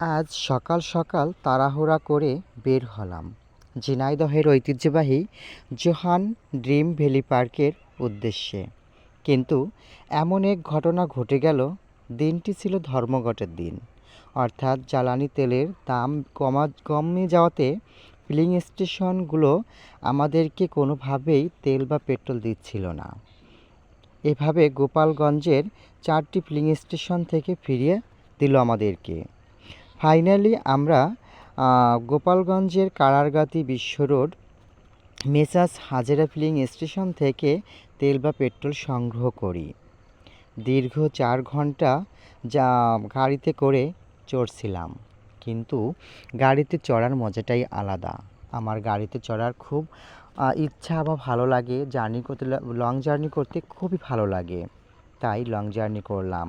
আজ সকাল সকাল তাড়াহুড়া করে বের হলাম। ঝিনাইদহের ঐতিহ্যবাহী জোহান ড্রিম ভ্যালি পার্কের উদ্দেশ্যে। কিন্তু এমন এক ঘটনা ঘটে গেল, দিনটি ছিল ধর্মঘটের দিন। অর্থাৎ জ্বালানি তেলের দাম কমা, কমে যাওয়াতে ফিলিং স্টেশনগুলো আমাদেরকে কোনোভাবেই তেল বা পেট্রোল দিচ্ছিল না। এভাবে গোপালগঞ্জের চারটি ফিলিং স্টেশন থেকে ফিরিয়ে দিল আমাদেরকে। ফাইনালি আমরা গোপালগঞ্জের Karargati Bishwa road, Messrs Hajera filling station থেকে তেল বা পেট্রোল সংগ্রহ করি। দীর্ঘ চার ঘণ্টা যা গাড়িতে করে চড়ছিলাম, কিন্তু গাড়িতে চড়ার মজাটাই আলাদা। আমার গাড়িতে চড়ার খুব ইচ্ছা বা ভালো লাগে, জার্নি করতে লং জার্নি করতে খুবই ভালো লাগে, তাই লং জার্নি করলাম।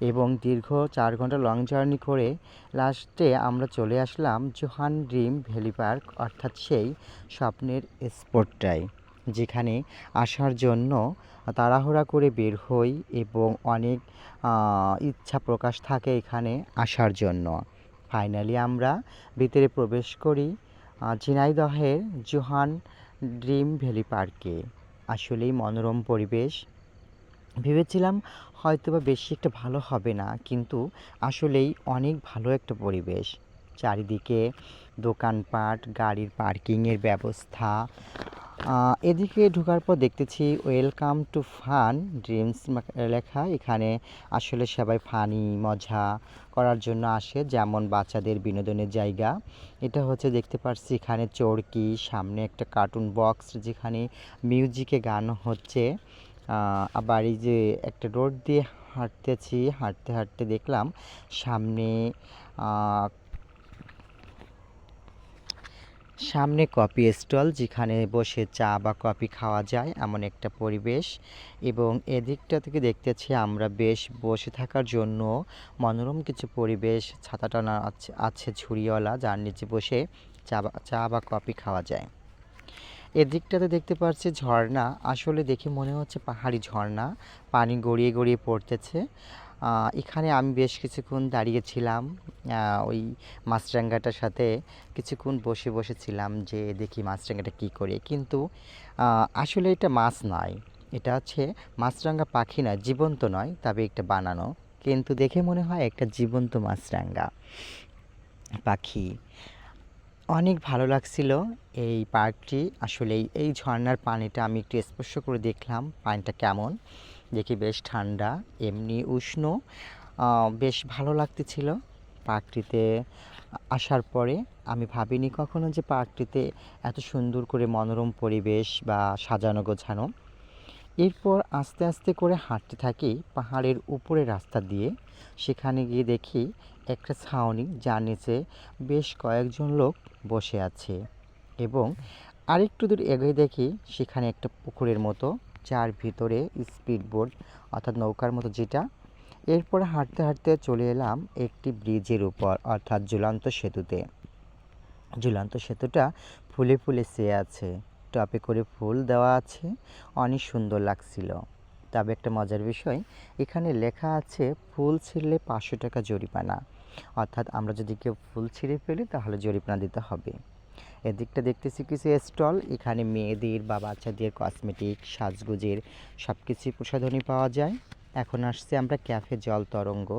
এবং দীর্ঘ চার ঘণ্টা লং জার্নি করে লাস্টে আমরা চলে আসলাম জোহান ড্রিম ভ্যালি পার্ক অর্থাৎ সেই স্বপ্নের স্পটটায় যেখানে আসার জন্য তাড়াহুড়া করে বের হই এবং অনেক ইচ্ছা প্রকাশ থাকে এখানে আসার জন্য। ফাইনালি আমরা ভিতরে প্রবেশ করি ঝিনাইদহের জোহান ড্রিম ভ্যালি পার্কে আসলেই মনোরম পরিবেশ ভেবেছিলাম হয়তো বা বেশি একটা ভালো হবে না, কিন্তু আসলেই অনেক ভালো একটা পরিবেশ। চারিদিকে দোকানপাট, গাড়ির পার্কিংয়ের ব্যবস্থা। এদিকে ঢোকার পর দেখতেছি ওয়েলকাম টু ফান ড্রিমস লেখা। এখানে আসলে সবাই ফানি মজা করার জন্য আসে, যেমন বাচ্চাদের বিনোদনের জায়গা। এটা হচ্ছে দেখতে পাচ্ছি এখানে চরকি, সামনে একটা কার্টুন বক্স যেখানে মিউজিকে গান হচ্ছে। আবার এই যে একটা রোড দিয়ে হাঁটতেছি, হাঁটতে হাঁটতে দেখলাম সামনে সামনে কফি স্টল যেখানে বসে চা বা কফি খাওয়া যায় এমন একটা পরিবেশ এবং এদিকটা থেকে দেখতেছি আমরা বেশ বসে থাকার জন্য মনোরম কিছু পরিবেশ, ছাতা টানা আছে ঝুড়িওয়ালা যার নিচে বসে চা বা চা বা কফি খাওয়া যায়। এদিকটাতে দেখতে পাচ্ছি ঝর্ণা। আসলে দেখে মনে হচ্ছে পাহাড়ি ঝর্ণা। পানি গড়িয়ে গড়িয়ে পড়তেছে। এখানে আমি বেশ কিছুক্ষণ দাঁড়িয়েছিলাম ওই মাছরাঙাটার সাথে কিছুক্ষণ বসে বসেছিলাম যে দেখি মাছরাঙাটা কী করে। কিন্তু আসলে এটা মাছ নয়। এটা হচ্ছে মাছরাঙা পাখি নয়, জীবন্ত নয়, তবে একটা বানানো। কিন্তু দেখে মনে হয় একটা জীবন্ত মাছরাঙা পাখি। অনেক ভালো লাগছিল এই পার্কটি। আসলে এই ঝর্ণার পানিটা আমি একটু স্পর্শ করে দেখলাম, পানিটা কেমন? দেখি বেশ ঠান্ডা, এমনি উষ্ণ। বেশ ভালো লাগতেছিল পার্কটিতে আসার পরে। আমি ভাবিনি কখনো যে পার্কটিতে এত সুন্দর করে মনোরম পরিবেশ বা সাজানো গোছানো। এরপর আস্তে আস্তে করে হাঁটতে থাকি পাহাড়ের উপরে রাস্তা দিয়ে। সেখানে গিয়ে দেখি একটা ছাউনি যার নিচে বেশ কয়েকজন লোক বসে আছে এবং আরেকটু দূর এগিয়ে দেখি সেখানে একটা পুকুরের মতো যার ভিতরে স্পিড বোট অর্থাৎ নৌকার মতো যেটা। এরপর হাঁটতে হাঁটতে চলে এলাম একটি ব্রিজের উপর অর্থাৎ ঝুলন্ত সেতুতে। ঝুলন্ত সেতুটা ফুলে ফুলে চেয়ে আছে। টপে করে ফুল দেওয়া আছে। অনেক সুন্দর লাগছিল। তবে একটা মজার বিষয়, এখানে লেখা আছে, ফুল ছিঁড়লে পাঁচশো টাকা জরিমানা। অর্থাৎ আমরা যদি কেউ ফুল ছিঁড়ে ফেলি, তাহলে জরিমানা দিতে হবে। এদিকটা দেখতেছি কিছু স্টল, এখানে মেয়েদের বা বাচ্চাদের কসমেটিক, সাজগুজের সব কিছুই প্রসাধনী পাওয়া যায়। এখন আসছে আমরা ক্যাফে জল তরঙ্গ।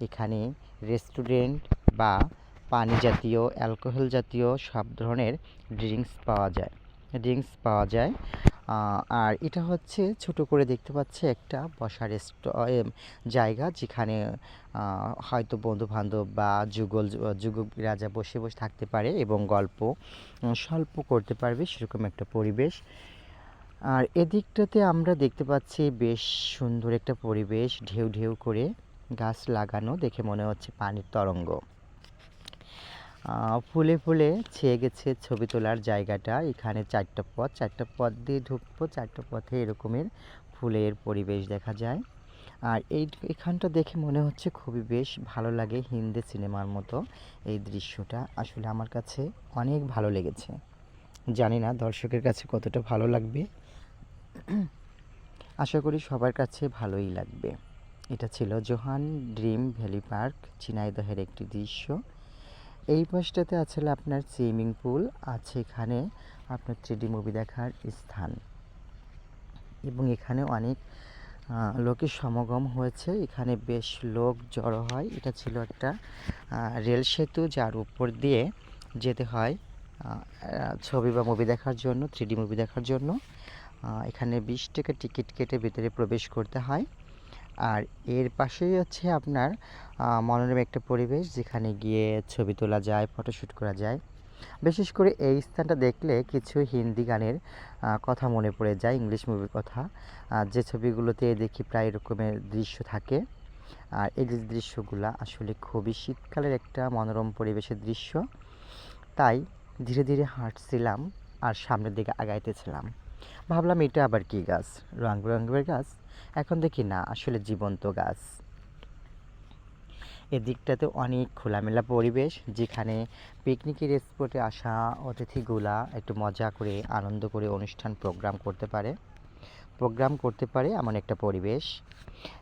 এখানে রেস্টুরেন্ট বা পানি জাতীয়, অ্যালকোহল জাতীয় সব ধরনের ড্রিঙ্কস পাওয়া যায়। ড্রিঙ্কস পাওয়া যায়। আর এটা হচ্ছে ছোট করে দেখতে পাচ্ছি একটা বসার জায়গা যেখানে হয়তো বন্ধু বান্ধব বা যুগল যুগ রাজা বসে বসে থাকতে পারে এবং গল্প স্বল্প করতে পারবে সেরকম একটা পরিবেশ। আর এদিকটাতে আমরা দেখতে পাচ্ছি বেশ সুন্দর একটা পরিবেশ, ঢেউ ঢেউ করে গাছ লাগানো দেখে মনে হচ্ছে পানির তরঙ্গ। ফুলে ফুলে ছেয়ে গেছে ছবি তোলার জায়গাটা। এখানে চারটা পথ চারটা পথ দিয়ে ঢুকবো, চারটা পথে এরকমের ফুলের পরিবেশ দেখা যায়। আর এই এখানটা দেখে মনে হচ্ছে খুবই বেশ ভালো লাগে হিন্দি সিনেমার মতো এই দৃশ্যটা। আসলে আমার কাছে অনেক ভালো লেগেছে। জানি না দর্শকের কাছে কতটা ভালো লাগবে। আশা করি সবার কাছে ভালোই লাগবে। এটা ছিল জোহান ড্রিম ভ্যালি পার্ক ঝিনাইদহের একটি দৃশ্য। এই পাশটাতে আছে আপনার সুইমিং পুল, আছে এখানে আপনার থ্রিডি মুভি দেখার স্থান। এবং এখানে অনেক লোকের সমাগম হয়েছে। এখানে বেশ লোক জড়ো হয়। এটা ছিল একটা রেল সেতু যার উপর দিয়ে যেতে হয় ছবি বা মুভি দেখার জন্য, থ্রিডি মুভি দেখার জন্য। এখানে বিশ টাকা টিকিট কেটে ভিতরে প্রবেশ করতে হয়। আর এর পাশেই হচ্ছে আপনার মনোরম একটা পরিবেশ যেখানে গিয়ে ছবি তোলা যায় ফটোশ্যুট করা যায়। বিশেষ করে এই স্থানটা দেখলে কিছু হিন্দি গানের কথা মনে পড়ে যায়, ইংলিশ মুভির কথা। যে ছবিগুলোতে দেখি প্রায় এরকমের দৃশ্য থাকে। আর এই যে দৃশ্যগুলো আসলে খুবই শীতকালের একটা মনোরম পরিবেশের দৃশ্য। তাই ধীরে ধীরে হাঁটছিলাম আর সামনের দিকে আগাইতেছিলাম। ভাবলাম এটা আবার কি গাছ? রং বেরঙের গাছ। এখন দেখি না, আসলে জীবন্ত গাছ। এদিকটাতে অনেক খোলামেলা পরিবেশ, যেখানে পিকনিকের স্পটে আসা অতিথিগুলা একটু মজা করে, আনন্দ করে অনুষ্ঠান প্রোগ্রাম করতে পারে। প্রোগ্রাম করতে পারে এমন একটা পরিবেশ।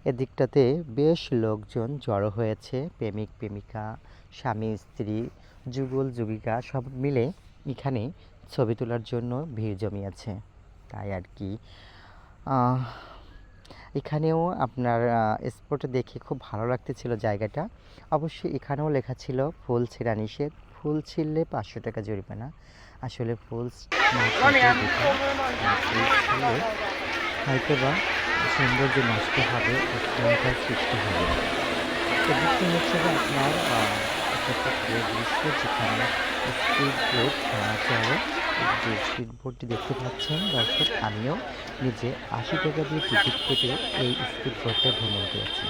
এদিকটাতে বেশ লোকজন জড়ো হয়েছে, প্রেমিক, প্রেমিকা, স্বামী, স্ত্রী, যুগল, যুগিকা, সব মিলে এখানে ছবি তোলার জন্য ভিড় জমিয়েছে। তাই আর কি। এখানেও আপনার স্পটে দেখে খুব ভালো লাগতেছিল জায়গাটা। অবশ্যই এখানেও লেখা ছিল ফুল ছিঁড়া নিষেধ। ফুল ছিঁড়লে পাঁচশো টাকা জরিমানা। আসলে ফুল হয়তো বা সৌন্দর্য নষ্ট হবে সৃষ্টি হবে হচ্ছে যে দৃশ্য যেখানে স্পিড বোট চলে যে স্পিড বোটটি দেখতে পাচ্ছেন, দর্শক, আমিও নিজে আশি টাকা দিয়ে টিকিট কেটে এই স্পিড বোটটা ভ্রমণ করেছি।